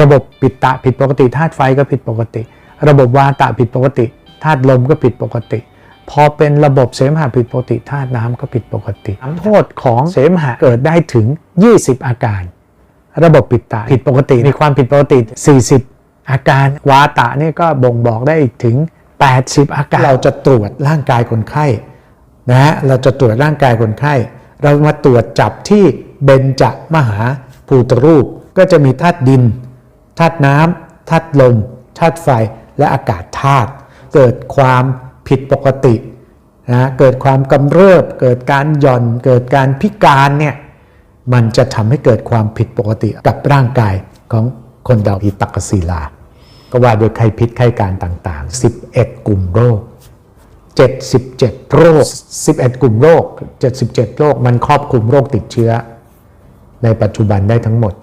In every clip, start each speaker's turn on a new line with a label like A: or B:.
A: ระบบปิดตะผิดปกติธาตุไฟก็ผิดปกติ ระบบวาตะผิดปกติธาตุลมก็ผิดปกติ พอเป็นระบบเสมหะผิดปกติธาตุน้ำก็ผิดปกติโทษของเสมหะเกิดได้ถึง 20 อาการ ระบบปิดตาผิดปกติมีความผิดปกติ 40 อาการวาตะนี่ก็บ่งบอกได้อีกถึง 80 อาการเราจะตรวจร่างกายคนไข้นะฮะเราจะตรวจร่างกายคนไข้ เรามาตรวจจับที่เบญจมหาภูตรูปก็จะมีธาตุดิน ธาตุน้ำธาตุลมธาตุไฟและอากาศธาตุเกิดความผิดปกตินะเกิดความกำเริบ เกิดการหย่อน เกิดการพิการเนี่ยมันจะทำให้เกิดความผิดปกติกับร่างกายของคนเราอีตักศิลา ก็ว่าโดยไข้พิษไข้การต่างๆ 11 กลุ่มโรค 77 โรค 11 กลุ่มโรค 77 โรค มันครอบคลุมโรคติดเชื้อ ในปัจจุบันได้ทั้งหมด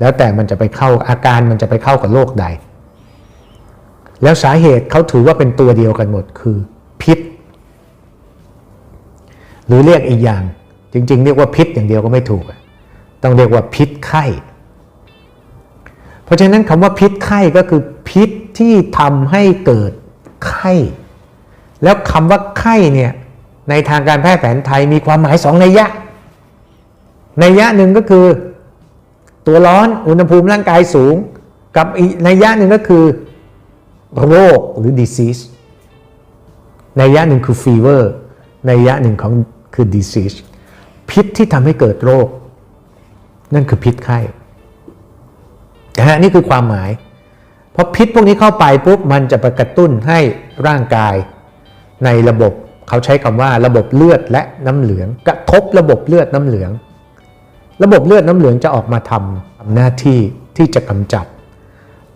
A: แล้วแต่มันจะไปเข้าอาการมันจะไปเข้ากับโรคใด แล้วสาเหตุเขาถือว่าเป็นตัวเดียวกันหมดคือพิษ หรือเรียกอีกอย่าง จริง ๆ เรียกว่าพิษอย่างเดียวก็ไม่ถูก ต้องเรียกว่าพิษไข้ เพราะฉะนั้นคำว่าพิษไข้ก็คือพิษที่ทำให้เกิดไข้ แล้วคำว่าไข้เนี่ยในทางการแพทย์แผนไทยมีความหมายสองนัยยะ นัยยะหนึ่งก็คือ ตัวร้อนอุณหภูมิร่างกายสูง กับอีกนัยยะหนึ่งก็คือโรคหรือ disease นัยยะหนึ่งคือ fever นัยยะหนึ่งของคือ disease พิษที่ทำให้เกิดโรค นั่นคือพิษไข้นะฮะนี่คือความหมายพอพิษพวกนี้เข้าไปปุ๊บมันจะไปกระตุ้นให้ร่างกายในระบบเขาใช้คำว่าระบบเลือดและน้ำเหลือง กระทบระบบเลือดน้ำเหลือง ระบบเลือดน้ำเหลืองจะออกมาทำทำหน้าที่ที่จะกำจัด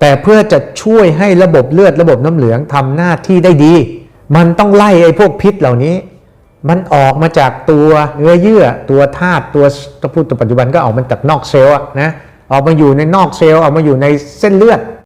A: แต่เพื่อจะช่วยให้ระบบเลือดระบบน้ำเหลืองทำหน้าที่ได้ดี มันต้องไล่ไอ้พวกพิษเหล่านี้ มันออกมาจากตัวเนื้อเยื่อตัวธาตุตัวถ้าพูดตัวปัจจุบันก็ออกมาจากนอกเซลล์นะออกมาอยู่ในนอกเซลล์ออกมาอยู่ในเส้นเลือด